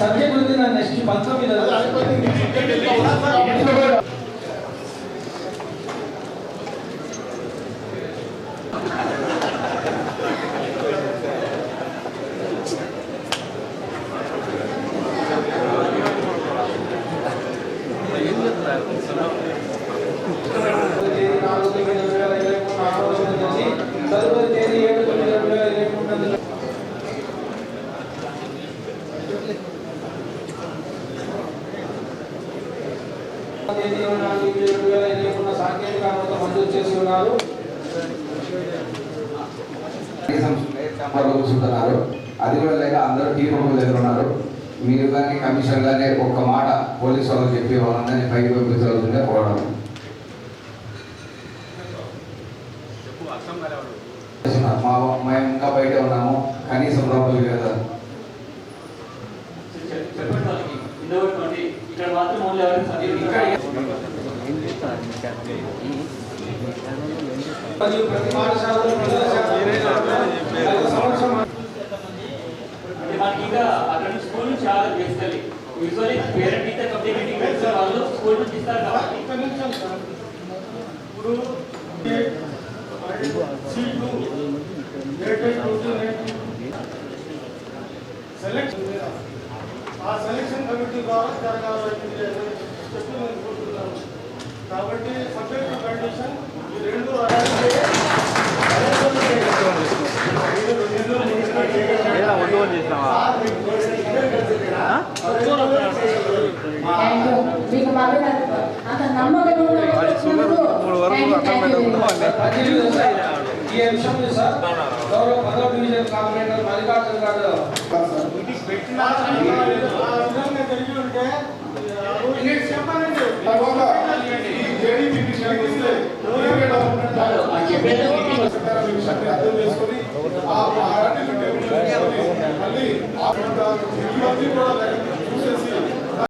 Subject ఉంది నా next పంతొమ్మిది అది అయిపోయింది కూర్చుంటున్నారు అది కూడా లేక అందరూ టీ రూమ్ దగ్గర మీరు కానీ కమిషనర్ కానీ ఒక్క మాట పోలీసు వాళ్ళకి చెప్పి పైకి పంపించవలసిందే పోవడం మా మేము ఇంకా బయట ఉన్నాము. కనీసం లోపలికి కదా మరియు ప్రతి పాఠశాలలో ప్రజల సంవత్సరం అక్కడ స్కూల్ చాలా basically usually parent teacher community కలిసి వాళ్ళు స్కూల్ నుంచి ఇస్తారు కాబట్టి ఇప్పుడు సెలెక్షన్ ఆ సెలెక్షన్ కమిటీ ద్వారా జరగాలని చెప్పి నేను కోరుతున్నాను కాబట్టి సబ్జెక్ట్ కండిషన్ ఈ రెండు ఈ అంశం సార్ గౌరవ పదవ డివిజన్ కార్పొరేటర్ మల్లికార్జున గారు పెట్టినా మళ్ళీ కూడా